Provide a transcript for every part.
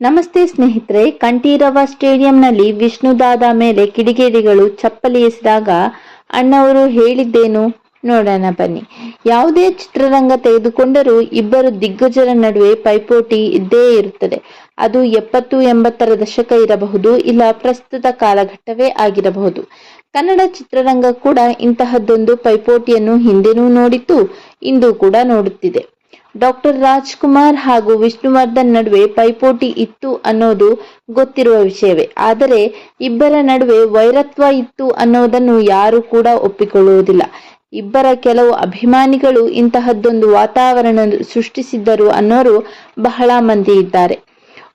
ನಮಸ್ತೆ ಸ್ನೇಹಿತರೆ, ಕಂಠೀರವ ಸ್ಟೇಡಿಯಂನಲ್ಲಿ ವಿಷ್ಣುದಾದ ಮೇಲೆ ಕಿಡಿಗೇಡಿಗಳು ಚಪ್ಪಲಿ ಎಸೆದಾಗ ಅಣ್ಣವರು ಹೇಳಿದ್ದೇನು ನೋಡೋಣ ಬನ್ನಿ. ಯಾವುದೇ ಚಿತ್ರರಂಗ ತೆಗೆದುಕೊಂಡರೂ ಇಬ್ಬರು ದಿಗ್ಗಜರ ನಡುವೆ ಪೈಪೋಟಿ ಇದ್ದೇ ಇರುತ್ತದೆ. ಅದು ಎಪ್ಪತ್ತು ಎಂಬತ್ತರ ದಶಕ ಇರಬಹುದು, ಇಲ್ಲ ಪ್ರಸ್ತುತ ಕಾಲಘಟ್ಟವೇ ಆಗಿರಬಹುದು. ಕನ್ನಡ ಚಿತ್ರರಂಗ ಕೂಡ ಇಂತಹದ್ದೊಂದು ಪೈಪೋಟಿಯನ್ನು ಹಿಂದೆನೂ ನೋಡಿತ್ತು, ಇಂದು ಕೂಡ ನೋಡುತ್ತಿದೆ. ಡಾಕ್ಟರ್ ರಾಜ್ಕುಮಾರ್ ಹಾಗೂ ವಿಷ್ಣುವರ್ಧನ್ ನಡುವೆ ಪೈಪೋಟಿ ಇತ್ತು ಅನ್ನೋದು ಗೊತ್ತಿರುವ ವಿಷಯವೇ. ಆದರೆ ಇಬ್ಬರ ನಡುವೆ ವೈರತ್ವ ಇತ್ತು ಅನ್ನೋದನ್ನು ಯಾರು ಕೂಡ ಒಪ್ಪಿಕೊಳ್ಳುವುದಿಲ್ಲ. ಇಬ್ಬರ ಕೆಲವು ಅಭಿಮಾನಿಗಳು ಇಂತಹದ್ದೊಂದು ವಾತಾವರಣ ಸೃಷ್ಟಿಸಿದ್ದರು ಅನ್ನೋರು ಬಹಳ ಮಂದಿ ಇದ್ದಾರೆ.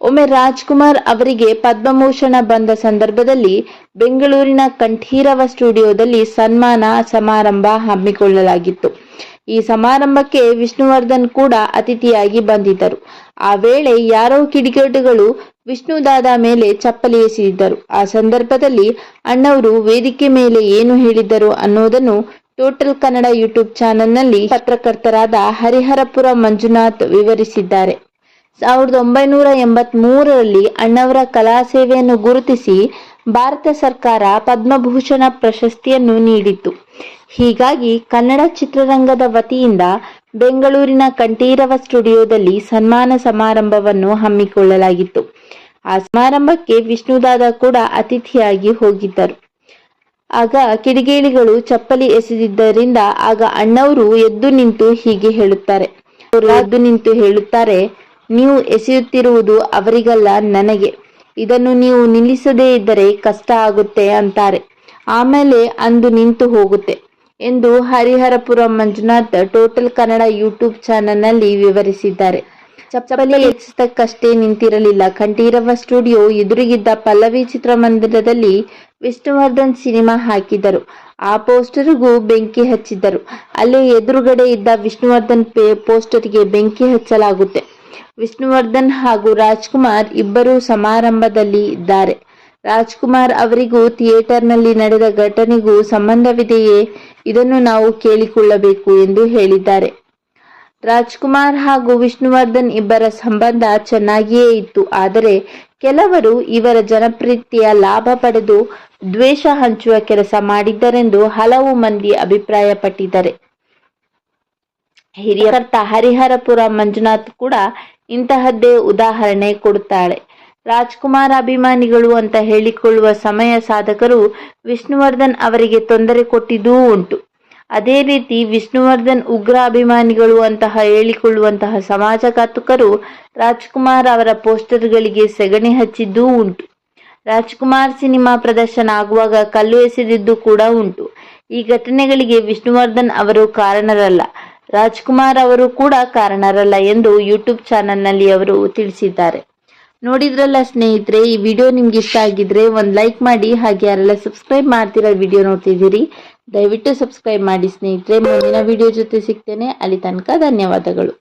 ಒಮ್ಮೆ ರಾಜ್ಕುಮಾರ್ ಅವರಿಗೆ ಪದ್ಮಭೂಷಣ ಬಂದ ಸಂದರ್ಭದಲ್ಲಿ ಬೆಂಗಳೂರಿನ ಕಂಠೀರವ ಸ್ಟುಡಿಯೋದಲ್ಲಿ ಸನ್ಮಾನ ಸಮಾರಂಭ ಹಮ್ಮಿಕೊಳ್ಳಲಾಗಿತ್ತು. ಈ ಸಮಾರಂಭಕ್ಕೆ ವಿಷ್ಣುವರ್ಧನ್ ಕೂಡ ಅತಿಥಿಯಾಗಿ ಬಂದಿದ್ದರು. ಆ ವೇಳೆ ಯಾರೋ ಕಿಡಿಗೇಡಿಗಳು ವಿಷ್ಣುದಾದ ಮೇಲೆ ಚಪ್ಪಲಿ ಎಸೆದಿದ್ದರು. ಆ ಸಂದರ್ಭದಲ್ಲಿ ಅಣ್ಣವರು ವೇದಿಕೆ ಮೇಲೆ ಏನು ಹೇಳಿದ್ದರು ಅನ್ನೋದನ್ನು ಟೋಟಲ್ ಕನ್ನಡ ಯೂಟ್ಯೂಬ್ ಚಾನೆಲ್ನಲ್ಲಿ ಪತ್ರಕರ್ತರಾದ ಹರಿಹರಪುರ ಮಂಜುನಾಥ್ ವಿವರಿಸಿದ್ದಾರೆ. ಸಾವಿರದ ಒಂಬೈನೂರ ಎಂಬತ್ ಮೂರರಲ್ಲಿ ಅಣ್ಣವರ ಕಲಾ ಸೇವೆಯನ್ನು ಗುರುತಿಸಿ ಭಾರತ ಸರ್ಕಾರ ಪದ್ಮಭೂಷಣ ಪ್ರಶಸ್ತಿಯನ್ನು ನೀಡಿತ್ತು. ಹೀಗಾಗಿ ಕನ್ನಡ ಚಿತ್ರರಂಗದ ವತಿಯಿಂದ ಬೆಂಗಳೂರಿನ ಕಂಠೀರವ ಸ್ಟುಡಿಯೋದಲ್ಲಿ ಸನ್ಮಾನ ಸಮಾರಂಭವನ್ನು ಹಮ್ಮಿಕೊಳ್ಳಲಾಗಿತ್ತು. ಆ ಸಮಾರಂಭಕ್ಕೆ ವಿಷ್ಣುದಾದ ಕೂಡ ಅತಿಥಿಯಾಗಿ ಹೋಗಿದ್ದರು. ಆಗ ಕಿಡಿಗೇಳಿಗಳು ಚಪ್ಪಲಿ ಎಸೆದಿದ್ದರಿಂದ ಆಗ ಅಣ್ಣವರು ಎದ್ದು ನಿಂತು ಹೀಗೆ ಹೇಳುತ್ತಾರೆ. ಅವರು ಎದ್ದು ನಿಂತು ಹೇಳುತ್ತಾರೆ, ನೀವು ಎಸೆಯುತ್ತಿರುವುದು ಅವರಿಗಲ್ಲ, ನನಗೆ. ಇದನ್ನು ನೀವು ನಿಲ್ಲಿಸದೇ ಇದ್ದರೆ ಕಷ್ಟ ಆಗುತ್ತೆ ಅಂತಾರೆ. ಆಮೇಲೆ ಅಂದು ನಿಂತು ಹೋಗುತ್ತೆ. ಎಂದು ಹರಿಹರಪುರ ಮಂಜುನಾಥ್ ಟೋಟಲ್ ಕನ್ನಡ ಯೂಟ್ಯೂಬ್ ಚಾನೆಲ್ನಲ್ಲಿ ವಿವರಿಸಿದ್ದಾರೆ. ಚಪ್ಪಲಿ ಎಚ್ಚತಕ್ಕಷ್ಟೇ ನಿಂತಿರಲಿಲ್ಲ. ಕಂಠೀರವ ಸ್ಟುಡಿಯೋ ಎದುರಿಗಿದ್ದ ಪಲ್ಲವಿ ಚಿತ್ರಮಂದಿರದಲ್ಲಿ ವಿಷ್ಣುವರ್ಧನ್ ಸಿನಿಮಾ ಹಾಕಿದರು. ಆ ಪೋಸ್ಟರ್ಗೂ ಬೆಂಕಿ ಹಚ್ಚಿದ್ದರು. ಅಲ್ಲೇ ಎದುರುಗಡೆ ಇದ್ದ ವಿಷ್ಣುವರ್ಧನ್ ಪೋಸ್ಟರ್ಗೆ ಬೆಂಕಿ ಹಚ್ಚಲಾಗುತ್ತೆ. ವಿಷ್ಣುವರ್ಧನ್ ಹಾಗೂ ರಾಜ್ಕುಮಾರ್ ಇಬ್ಬರೂ ಸಮಾರಂಭದಲ್ಲಿ ಇದ್ದಾರೆ. ರಾಜ್ಕುಮಾರ್ ಅವರಿಗೂ ಥಿಯೇಟರ್ನಲ್ಲಿ ನಡೆದ ಘಟನೆಗೂ ಸಂಬಂಧವಿದೆಯೇ ಇದನ್ನು ನಾವು ಕೇಳಿಕೊಳ್ಳಬೇಕು ಎಂದು ಹೇಳಿದ್ದಾರೆ. ರಾಜ್ಕುಮಾರ್ ಹಾಗೂ ವಿಷ್ಣುವರ್ಧನ್ ಇಬ್ಬರ ಸಂಬಂಧ ಚೆನ್ನಾಗಿಯೇ ಇತ್ತು. ಆದರೆ ಕೆಲವರು ಇವರ ಜನಪ್ರಿಯತೆಯ ಲಾಭ ಪಡೆದು ದ್ವೇಷ ಹಂಚುವ ಕೆಲಸ ಮಾಡಿದ್ದರೆಂದು ಹಲವು ಮಂದಿ ಅಭಿಪ್ರಾಯಪಟ್ಟಿದ್ದಾರೆ. ಹಿರಿಯಕರ್ತ ಹರಿಹರಪುರ ಮಂಜುನಾಥ್ ಕೂಡ ಇಂತಹದ್ದೇ ಉದಾಹರಣೆ ಕೊಡುತ್ತಾಳೆ. ರಾಜ್ಕುಮಾರ್ ಅಭಿಮಾನಿಗಳು ಅಂತ ಹೇಳಿಕೊಳ್ಳುವ ಸಮಯ ಸಾಧಕರು ವಿಷ್ಣುವರ್ಧನ್ ಅವರಿಗೆ ತೊಂದರೆ ಕೊಟ್ಟಿದ್ದೂ ಉಂಟು. ಅದೇ ರೀತಿ ವಿಷ್ಣುವರ್ಧನ್ ಉಗ್ರ ಅಭಿಮಾನಿಗಳು ಅಂತಹ ಹೇಳಿಕೊಳ್ಳುವಂತಹ ಸಮಾಜಘಾತುಕರು ರಾಜ್ಕುಮಾರ್ ಅವರ ಪೋಸ್ಟರ್ಗಳಿಗೆ ಸೆಗಣಿ ಹಚ್ಚಿದ್ದೂ ಉಂಟು. ರಾಜ್ಕುಮಾರ್ ಸಿನಿಮಾ ಪ್ರದರ್ಶನ ಆಗುವಾಗ ಕಲ್ಲು ಎಸೆದಿದ್ದು ಕೂಡ ಉಂಟು. ಈ ಘಟನೆಗಳಿಗೆ ವಿಷ್ಣುವರ್ಧನ್ ಅವರು ಕಾರಣರಲ್ಲ. ರಾಜ್ಕುಮಾರ್ ಅವರು ಕೂಡ ಕಾರಣರಲ್ಲ ಎಂದು ಯೂಟ್ಯೂಬ್ ಚಾನೆಲ್ನಲ್ಲಿ ಅವರು ತಿಳಿಸಿದ್ದಾರೆ. ನೋಡಿದ್ರಲ್ಲ ಸ್ನೇಹಿತರೆ, ಈ ವಿಡಿಯೋ ನಿಮ್ಗೆ ಇಷ್ಟ ಆಗಿದ್ರೆ ಒಂದು ಲೈಕ್ ಮಾಡಿ, ಹಾಗೆ ಯಾರೆಲ್ಲ ಸಬ್ಸ್ಕ್ರೈಬ್ ಮಾಡ್ತಿರೋ ವಿಡಿಯೋ ನೋಡ್ತಿದ್ದೀರಿ, ದಯವಿಟ್ಟು ಸಬ್ಸ್ಕ್ರೈಬ್ ಮಾಡಿ ಸ್ನೇಹಿತರೆ. ಮುಂದಿನ ವಿಡಿಯೋ ಜೊತೆ ಸಿಗ್ತೇನೆ. ಅಲ್ಲಿ ತನಕ ಧನ್ಯವಾದಗಳು.